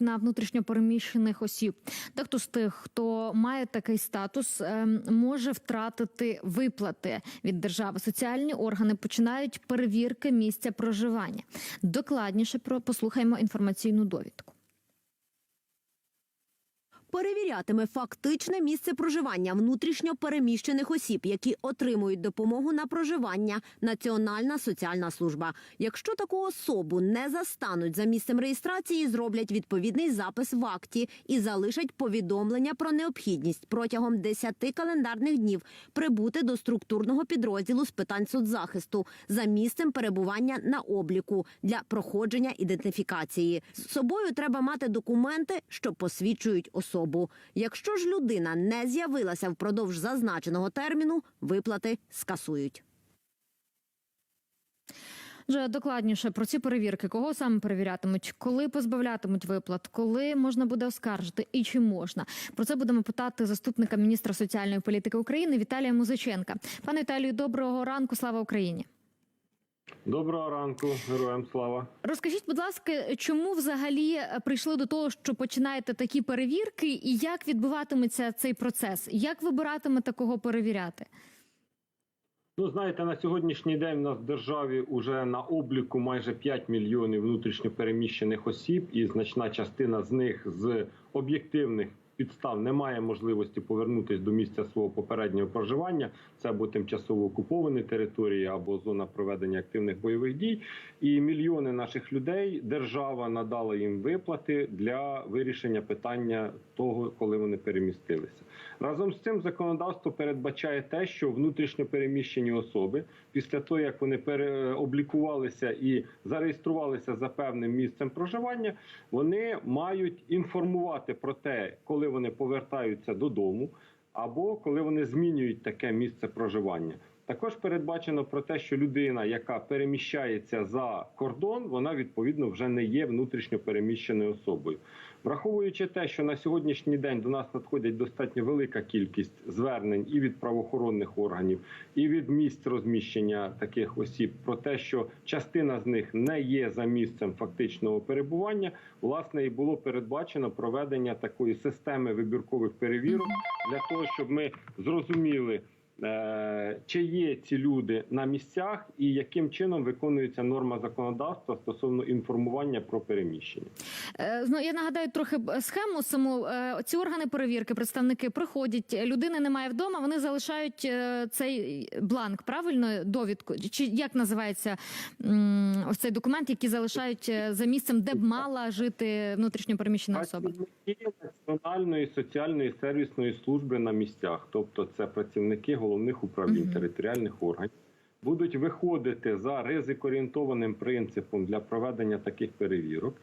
на внутрішньопереміщених осіб. Дехто з тих, хто має такий статус, ем, може втратити виплати від держави. Соціальні органи починають перевірки місця проживання. Докладніше про послухаємо інформаційну довідку. Перевірятиме фактичне місце проживання внутрішньо переміщених осіб, які отримують допомогу на проживання Національна соціальна служба. Якщо таку особу не застануть за місцем реєстрації, зроблять відповідний запис в акті і залишать повідомлення про необхідність протягом 10 календарних днів прибути до структурного підрозділу з питань соцзахисту за місцем перебування на обліку для проходження ідентифікації. З собою треба мати документи, що посвідчують особу. Якщо ж людина не з'явилася впродовж зазначеного терміну, виплати скасують. Вже докладніше про ці перевірки, кого саме перевірятимуть, коли позбавлятимуть виплат, коли можна буде оскаржити і чи можна. Про це будемо питати заступника міністра соціальної політики України Віталія Музиченка. Пане Віталію, доброго ранку. Слава Україні. Доброго ранку, героям слава. Розкажіть, будь ласка, чому взагалі прийшли до того, що починаєте такі перевірки, і як відбуватиметься цей процес? Як вибиратимете кого перевіряти? Ну, знаєте, на сьогоднішній день у нас в державі вже на обліку майже 5 мільйонів внутрішньопереміщених осіб, і значна частина з них з об'єктивних підстав не має можливості повернутися до місця свого попереднього проживання. Це або тимчасово окуповані території, або зона проведення активних бойових дій. І мільйони наших людей держава надала їм виплати для вирішення питання того, коли вони перемістилися. Разом з цим законодавство передбачає те, що внутрішньо переміщені особи після того, як вони переоблікувалися і зареєструвалися за певним місцем проживання, вони мають інформувати про те, коли вони повертаються додому, або коли вони змінюють таке місце проживання. Також передбачено про те, що людина, яка переміщається за кордон, вона відповідно вже не є внутрішньо переміщеною особою. Враховуючи те, що на сьогоднішній день до нас надходять достатньо велика кількість звернень і від правоохоронних органів, і від місць розміщення таких осіб, про те, що частина з них не є за місцем фактичного перебування, власне, і було передбачено проведення такої системи вибіркових перевірок для того, щоб ми зрозуміли. Е, Чи є ці люди на місцях, і яким чином виконується норма законодавства стосовно інформування про переміщення? Е, Ну я нагадаю трохи схему саму. Е, Ці органи перевірки, представники приходять, людини немає вдома. Вони залишають цей бланк, правильно довідку. Чи як називається ось цей документ, який залишають за місцем, де б мала жити внутрішньопереміщена особа? Національної соціальної сервісної служби на місцях, тобто це працівники головних управлінь угу. територіальних органів, будуть виходити за ризикорієнтованим принципом для проведення таких перевірок.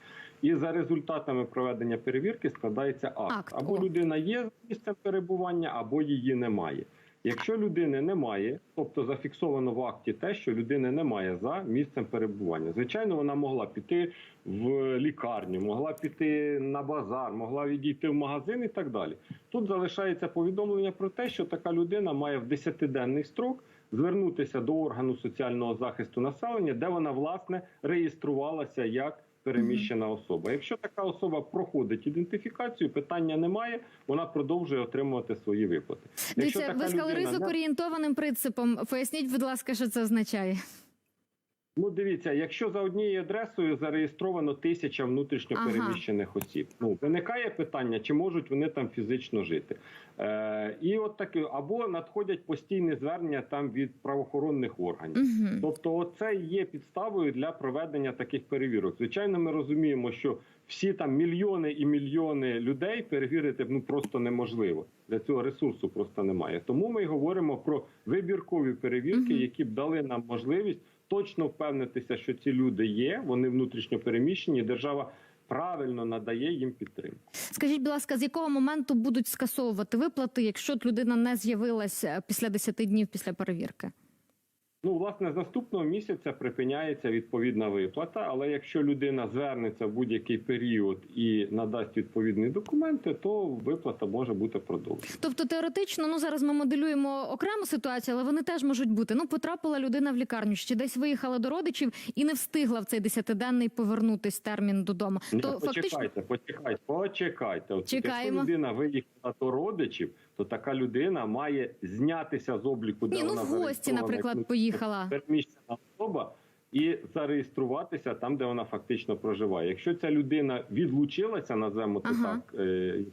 І за результатами проведення перевірки складається акт. Акт, або людина є місцем перебування, або її немає. Якщо людини немає, тобто зафіксовано в акті те, що людини немає за місцем перебування. Звичайно, вона могла піти в лікарню, могла піти на базар, могла відійти в магазин і так далі. Тут залишається повідомлення про те, що така людина має в 10-денний строк звернутися до органу соціального захисту населення, де вона власне реєструвалася як переміщена особа. Якщо така особа проходить ідентифікацію, питання немає, вона продовжує отримувати свої виплати. Дивіться, ви сказали людина не- ризикорієнтованим принципом. Поясніть, будь ласка, що це означає. Ну, дивіться, якщо за однією адресою зареєстровано тисяча внутрішньо переміщених осіб, ну виникає питання, чи можуть вони там фізично жити. Е, і от таке, або надходять постійні звернення там від правоохоронних органів. Угу. Тобто, це є підставою для проведення таких перевірок. Звичайно, ми розуміємо, що всі там мільйони і мільйони людей перевірити ну просто неможливо. Для цього ресурсу просто немає. Тому ми говоримо про вибіркові перевірки, Мгм. які б дали нам можливість точно впевнитися, що ці люди є, вони внутрішньо переміщені. Держава правильно надає їм підтримку. Скажіть, будь ласка, з якого моменту будуть скасовувати виплати, якщо людина не з'явилася після 10 днів після перевірки? Ну, власне, з наступного місяця припиняється відповідна виплата, але якщо людина звернеться в будь-який період і надасть відповідні документи, то виплата може бути продовжена. Тобто теоретично, ну зараз ми моделюємо окрему ситуацію, але вони теж можуть бути. Ну, потрапила людина в лікарню, чи десь виїхала до родичів і не встигла в цей десятиденний повернутись термін додому. Ні, то фактично почекайте, почекайте, почекайте. От Чекаємо. Якщо людина виїхала до родичів, то така людина має знятися з обліку, де ні, ну вона в гості, наприклад, як поїхала. переміщена особа і зареєструватися там, де вона фактично проживає. Якщо ця людина відлучилася, називаємо це Ага. так, е,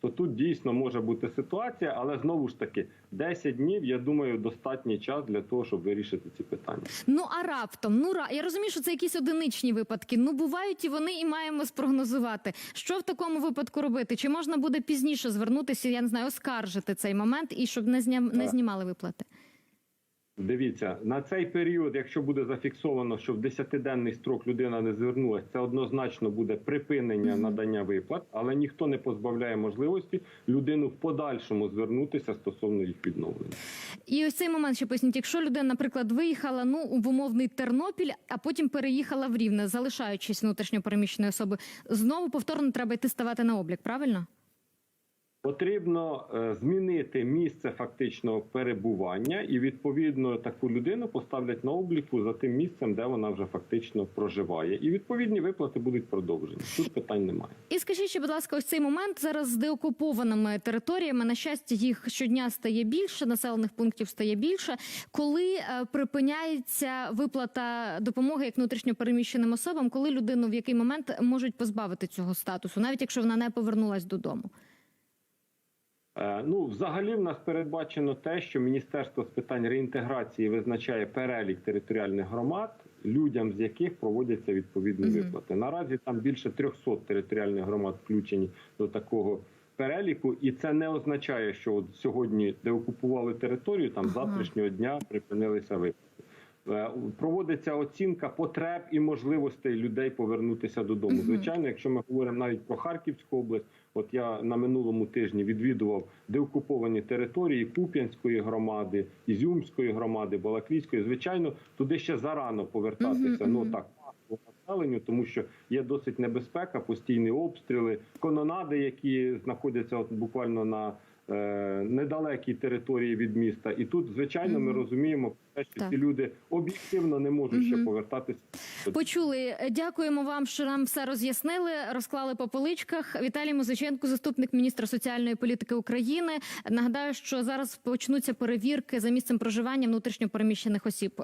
то тут дійсно може бути ситуація, але знову ж таки 10 днів, я думаю, достатній час для того, щоб вирішити ці питання. Ну а раптом, ну ра я розумію, що це якісь одиничні випадки. Ну бувають і вони, і маємо спрогнозувати. Що в такому випадку робити? Чи можна буде пізніше звернутися? Я не знаю, оскаржити цей момент і щоб не зням не знімали виплати. Дивіться, на цей період, якщо буде зафіксовано, що в 10-денний строк людина не звернулася, це однозначно буде припинення надання виплат, але ніхто не позбавляє можливості людину в подальшому звернутися стосовно їх відновлення. І ось цей момент ще поясніть, якщо людина, наприклад, виїхала ну в умовний Тернопіль, а потім переїхала в Рівне, залишаючись внутрішньо переміщеною особою, знову повторно треба йти ставати на облік, правильно? Потрібно е, змінити місце фактичного перебування, і відповідно таку людину поставлять на обліку за тим місцем, де вона вже фактично проживає. І відповідні виплати будуть продовжені. Тут питань немає. І скажіть, будь ласка, ось цей момент зараз з деокупованими територіями. На щастя, їх щодня стає більше, населених пунктів стає більше. Коли е, припиняється виплата допомоги як внутрішньо переміщеним особам, коли людину в який момент можуть позбавити цього статусу, навіть якщо вона не повернулась додому. Е, Ну, взагалі, в нас передбачено те, що Міністерство з питань реінтеграції визначає перелік територіальних громад, людям з яких проводяться відповідні Мгм. виплати. Наразі там більше 300 територіальних громад включені до такого переліку, і це не означає, що от сьогодні, де окупували територію, там з Ага. завтрашнього дня припинилися виплати. Е, Проводиться оцінка потреб і можливостей людей повернутися додому. Звичайно, якщо ми говоримо навіть про Харківську область, от я на минулому тижні відвідував деокуповані території Куп'янської громади, Ізюмської громади, Балаклійської. Звичайно, туди ще зарано повертатися. Ну так населенню, тому що є досить небезпека, постійні обстріли, кононади, які знаходяться от буквально на недалекій території від міста. І тут, звичайно, ми розуміємо, що ці люди об'єктивно не можуть ще повертатися. Почули. Дякуємо вам, що нам все роз'яснили, розклали по поличках. Віталій Музиченко, заступник міністра соціальної політики України. Нагадаю, що зараз почнуться перевірки за місцем проживання внутрішньо переміщених осіб.